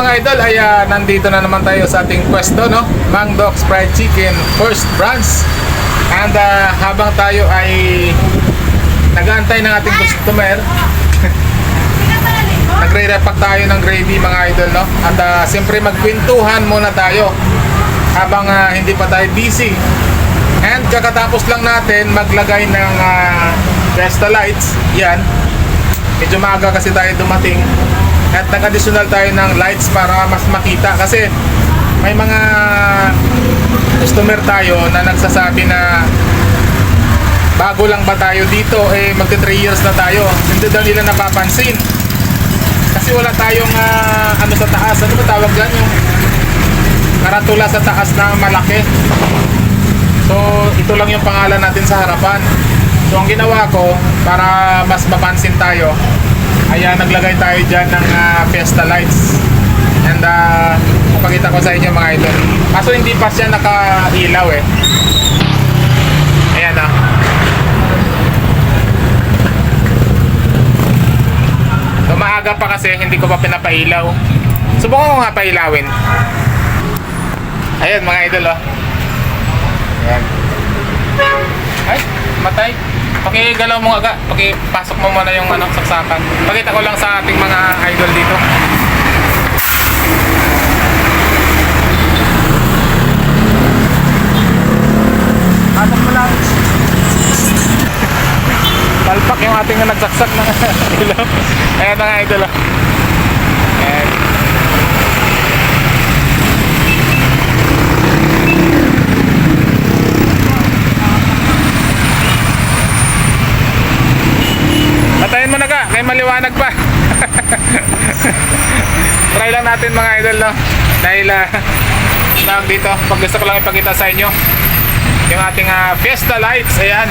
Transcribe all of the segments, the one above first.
mga idol. Ay ah, nandito na naman tayo sa ating pwesto no? Mang Doc's Fried Chicken First Branch and ah, habang tayo ay nag-aantay ng ating customer nagre-repack tayo ng gravy mga idol no? At ah, siyempre magkwentuhan muna tayo habang ah, hindi pa tayo busy. And kakatapos lang natin maglagay ng uh, Fiesta lights yan. Medyo maaga kasi tayo dumating at nag-additional tayo ng lights para mas makita. Kasi may mga customer tayo na nagsasabi na bago lang ba tayo dito eh magti 3 years na tayo. Hindi daw nila napapansin. Kasi wala tayong ah, ano sa taas. Ano ba tawag dyan? Yung karatula sa taas na malaki. So ito lang yung pangalan natin sa harapan. So ang ginawa ko para mas mapansin tayo Ayan, naglagay tayo dyan ng ah, Fiesta lights. And uh, papakita ko sa inyo mga idol. Kaso hindi pa siya nakailaw eh. Ayan ah. So pa kasi hindi ko pa pinapailaw. Subukan ko nga pailawin. Ayan mga idol oh. Ayan. Ay, matay. Pakigalaw mo aga, pakipasok mo muna yung ano, saksakan. Pakita ko lang sa ating mga idol dito. Pasok mo lang. Palpak yung ating nagsaksak ng ilaw. Ayan mga idol. oh. Ayan. Patayin mo na ka, kay maliwanag pa. Try lang natin mga idol, no? Dahil, uh, tawag dito, pag gusto ko lang ipakita sa inyo, yung ating ah, Fiesta lights, ayan.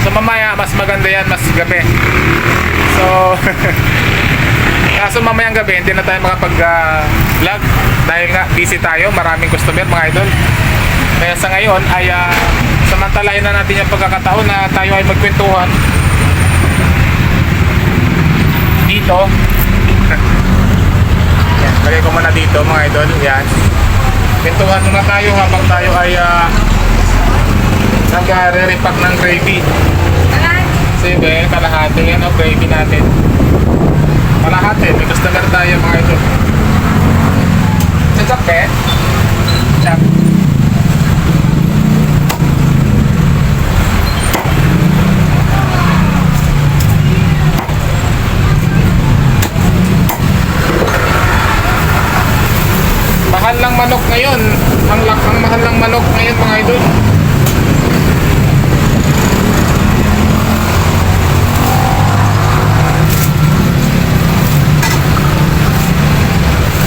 So mamaya, mas maganda yan, mas gabi. So, kaso mamayang gabi, hindi na tayo makapag-vlog. dahil nga, busy tayo, maraming customer, mga idol. Kaya sa ngayon, ay ah, samantalahin na natin yung pagkakataon na tayo ay magkwentuhan dito. Yan, lagay ko muna dito mga idol. Yan. Pintuhan muna tayo habang tayo ay uh, nag-re-repack ng gravy. Sige, kalahati yan o gravy natin. Kalahati, may customer tayo mga idol. Sa kape? Chap. Mahal lang manok ngayon. Ang, ang mahal lang manok ngayon mga idol.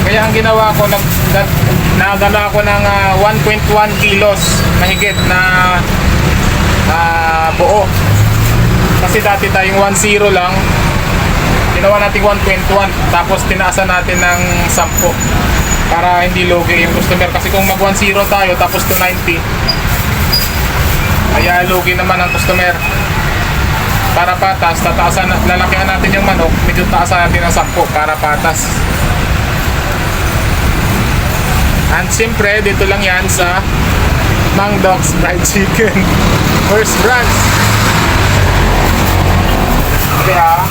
Kaya ang ginawa ko, nag, nag, nagano ako ng ah, 1.1 kilos mahigit na ah, buo. Kasi dati tayong 1.0 lang, ginawa natin 1.1 tapos tinaasan natin ng 10 para hindi lugi yung customer. Kasi kung mag 1.0 tayo tapos 290 kaya lugi naman ang customer. Para patas tataasan lalakihan natin yung manok medyo taasan natin ng 10 para patas. And siyempre dito lang yan sa Mang Doc's Fried Chicken. First branch. Kaya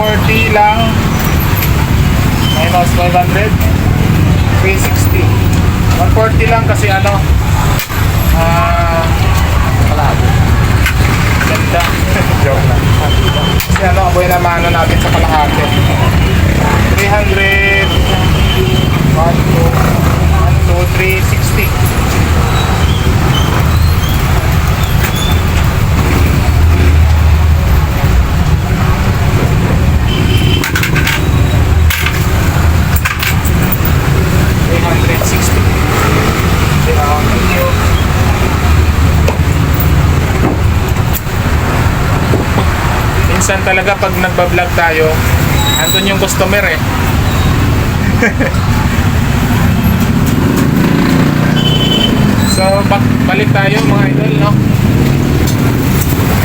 140 lang. Minus 500 360 140 lang kasi ano ah kalahati. Ganda. Joke lang. Kasi ano aboy na mano natin sa kalahati. 300 1, 2 1, 2, 360 360 Kaya ang inyo Minsan talaga pag nagbablog tayo Andun yung customer eh So balik tayo mga idol no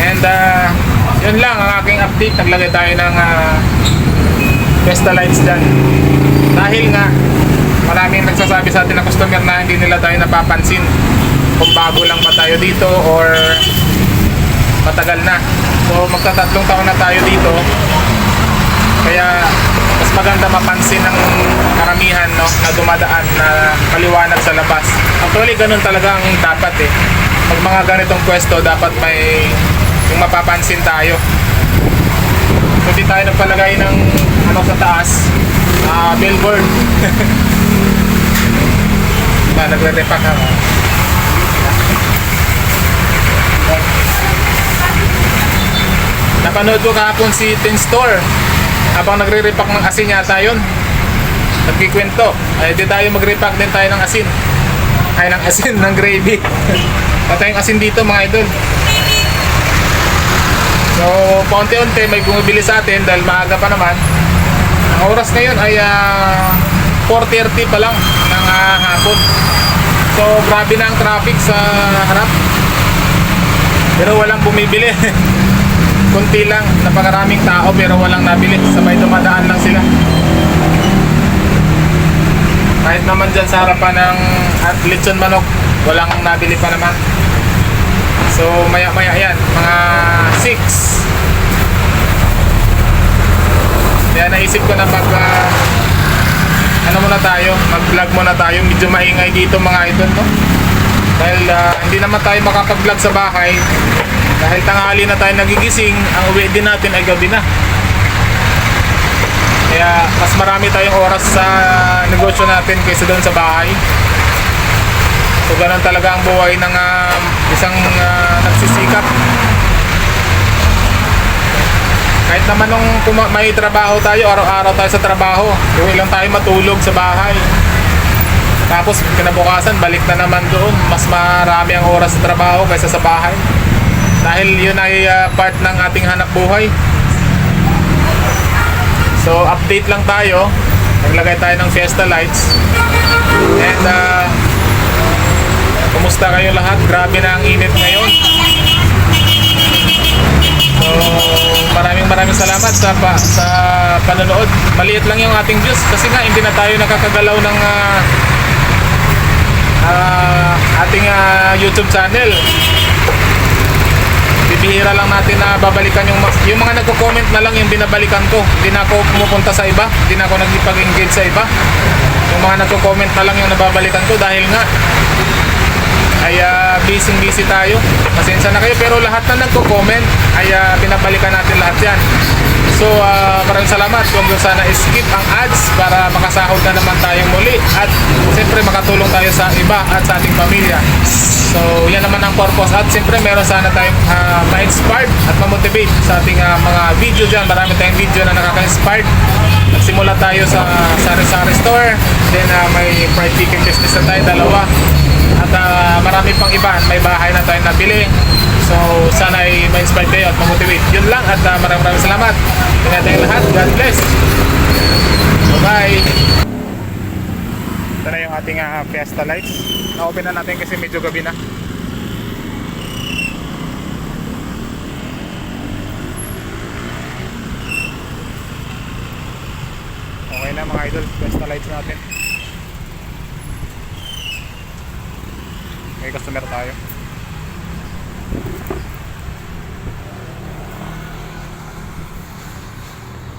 And uh, yun lang ang aking update. Naglagay tayo ng ah, Vesta lights dyan. Dahil nga, maraming nagsasabi sa atin na customer na hindi nila tayo napapansin kung bago lang ba tayo dito or matagal na. So magtatatlong taon na tayo dito. Kaya mas maganda mapansin ng karamihan no, na dumadaan na maliwanag sa labas. Actually, ganun talaga ang dapat eh. Pag mga ganitong pwesto, dapat may yung mapapansin tayo. So, di tayo nagpalagay ng ano sa taas, ah billboard. ba, nagre-repack ako. Napanood ko kahapon si Tin Store. Habang nagre-repack ng asin yata yun. Nagkikwento. Ay, di tayo mag-repack din tayo ng asin. Ay, ng asin, ng gravy. Patay yung asin dito mga idol. So, paunti-unti may bumibili sa atin dahil maaga pa naman. Ang oras ngayon ay ah, 4.30 pa lang ng ah, hapon. So, grabe na ang traffic sa harap. Pero walang bumibili. Kunti lang, napakaraming tao pero walang nabili. Sabay dumadaan lang sila. Kahit naman dyan sa harapan ng at lechon manok, walang nabili pa naman. So maya maya yan, mga 6. Kaya naisip ko na mag ah, ano muna tayo, mag-vlog muna tayo. Medyo maingay dito mga idol, no? Dahil ah, hindi naman tayo makapag-vlog sa bahay. Dahil tanghali na tayo nagigising, ang uwi din natin ay gabi na. Kaya mas marami tayong oras sa negosyo natin kaysa doon sa bahay. So ganun talaga ang buhay ng ah, isang ah, nagsisikap. Kahit naman nung may trabaho tayo, araw-araw tayo sa trabaho, uwi lang tayo matulog sa bahay. Tapos kinabukasan, balik na naman doon. Mas marami ang oras sa trabaho kaysa sa bahay. Dahil yun ay ah, part ng ating hanap buhay. So update lang tayo. Naglagay tayo ng Fiesta lights. And uh, kumusta kayo lahat? Grabe na ang init ngayon. So maraming maraming salamat sa pa, sa panonood. Maliit lang yung ating views kasi nga hindi na tayo nakakagalaw ng ah, ah, ating ah, YouTube channel bibihira lang natin na babalikan yung yung mga nagko-comment na lang yung binabalikan ko. Hindi na ako pumupunta sa iba, hindi na ako nagpag-engage sa iba. Yung mga nagko-comment na lang yung nababalikan ko dahil nga ay uh, busy busy tayo. Pasensya na kayo pero lahat na nagko-comment ay ah, binabalikan natin lahat 'yan. So ah, maraming salamat kung gusto sana skip ang ads para makasahod na naman tayong muli at siyempre makatulong tayo sa iba at sa ating pamilya. So yan naman ang purpose at siyempre meron sana tayong ah, ma-inspired at ma-motivate sa ating ah, mga video dyan. Marami tayong video na nakaka-inspired. Nagsimula tayo sa sari-sari store, then ah, may fried chicken business na tayo, dalawa. At ah, marami pang iba, may bahay na tayong nabili. So sana ay ma-inspire kayo at ma-motivate. Yun lang at uh, maraming maraming salamat. Tingnan tayong lahat. God bless. Bye-bye. Ito na yung ating ah, Fiesta lights. Na-open na natin kasi medyo gabi na. Na mga idol, Fiesta lights natin. May customer tayo.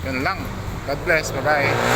Yun lang. God bless. Bye-bye.